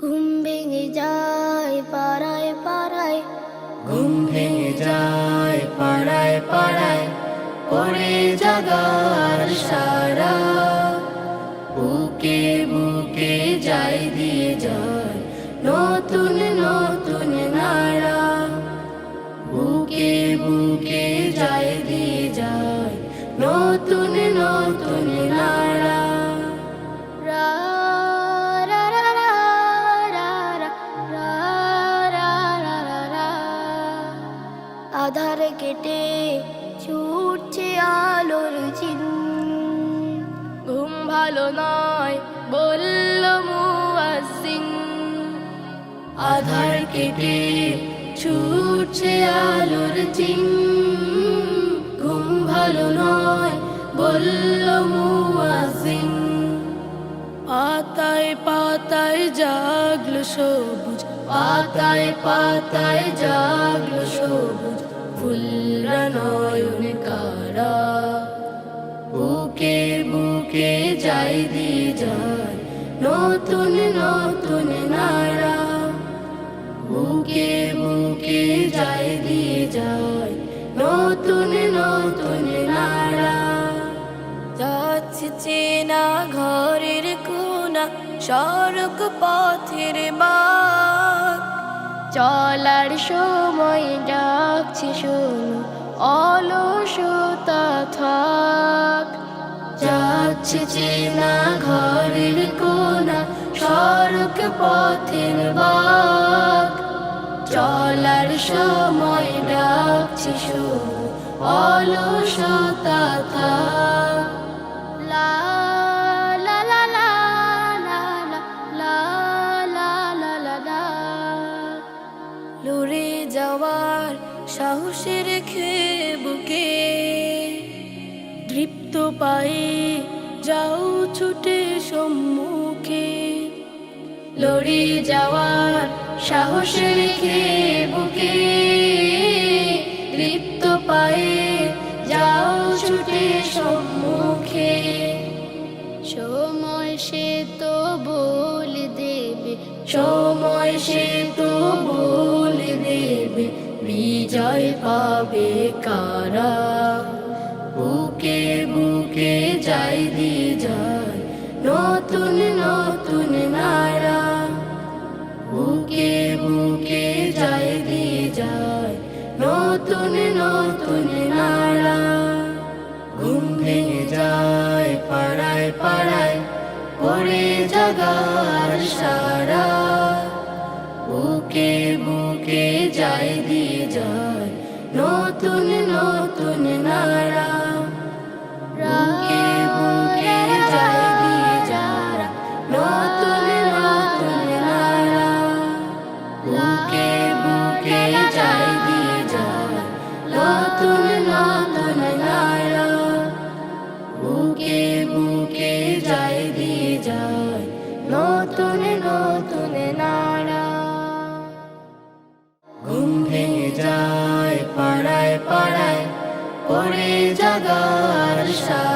ঘুম ভেঙে যায় পাড়ায় পাড়ায়। ঘুম ভেঙে যায় পাড়ায় পাড়ায়, পড়ে জাগার সারা। বুকে বুকে যাই দিয়ে যায় নতুন নতুন নাড়া। বুকে বুকে যাই দিয়ে যায় নতুন নতুন কেটে ছুটছে আলোর চিন ঘুম ভালো নয়, বলল মুয়াজ্জিন। আধার কেটে ছুটছে আলোর চিন ঘুম ভালো নয়, বলল মুয়াজিন পাতায় পাতায় জাগলো সবুজ, পাতায় পাতায় জাগলো সবুজ। ফুলরা নয়ন কারা বুকে বুকে যাই দিয়ে যায় নতুন নতুন নাড়া বুকে বুকে যাই দিয়ে যায় নতুন নতুন নাড়া যাচ্ছে চেনা ঘরের কোনা সড়ক পথের বাক চলার সময় ডাকছে শোনো অলসতা থাক। যাচ্ছে চেনা ঘরের কোনা সড়ক পথের বাক। চলার সময় ডাকছি শুন অলসতা থাক। সাহসে রেখে বুকে দৃপ্ত পায়ে যাও ছুটে সম্মুখে। লড়ে যাওয়ার সাহস রেখে বুকে দৃপ্ত পায়ে যাও ছুটে সম্মুখে। সময় সে তো বলে দেবে, সময় সে তো বলে বিজয় পাবে কারা? বুকে বুকে যাই দিয়ে যায় নতুন নতুন নাড়া বুকে বুকে যাই দিয়ে যায় নতুন নতুন নাড়া ঘুম ভেঙে যায় পাড়ায় পাড়ায়, পড়ে জাগার সারা। বুকে বুকে যাই যায় নতুন নতুন নাড়া বুকে বুকে যাই দিয়ে যায় নতুন নতুন নাড়া বুকে বুকে যাই দিয়ে যায় নতুন নতুন নাড়া বুকে বুকে যাই দিয়ে যায় নতুন নতুন নাড়া shine.